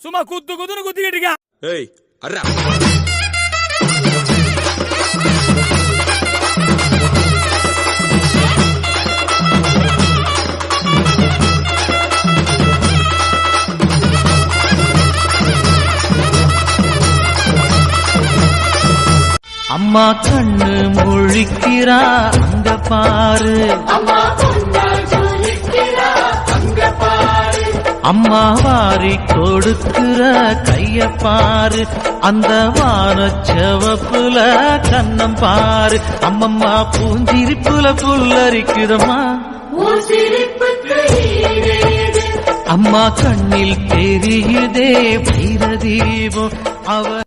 சும்மா குத்து குத்துன்னு குத்திக்கிட்டு இருக்கான் ஏய் அர்ரா. அம்மா கண்ணு முழிக்கிறா அங்க பாரு. அம்மா வாரி கொடுக்கிற கைய பாரு. அந்த வானச்சவப்புல கண்ணம் பாரு. அம்மம்மா பூஞ்சிரிப்புல புல்லரிக்குதம்மா. அம்மா கண்ணில் தெரியுதே வைரதீபம். அவ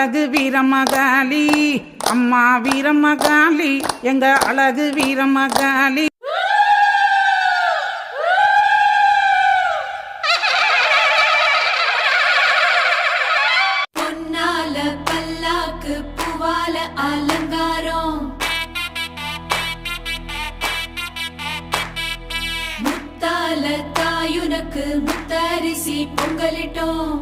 அழகு வீரமகாளி அம்மா வீரமகாளி எங்க அழகு வீரமகாளி அலங்காரம். முத்தால தாயுனக்கு முத்தரிசி பொங்கலிட்டோம்.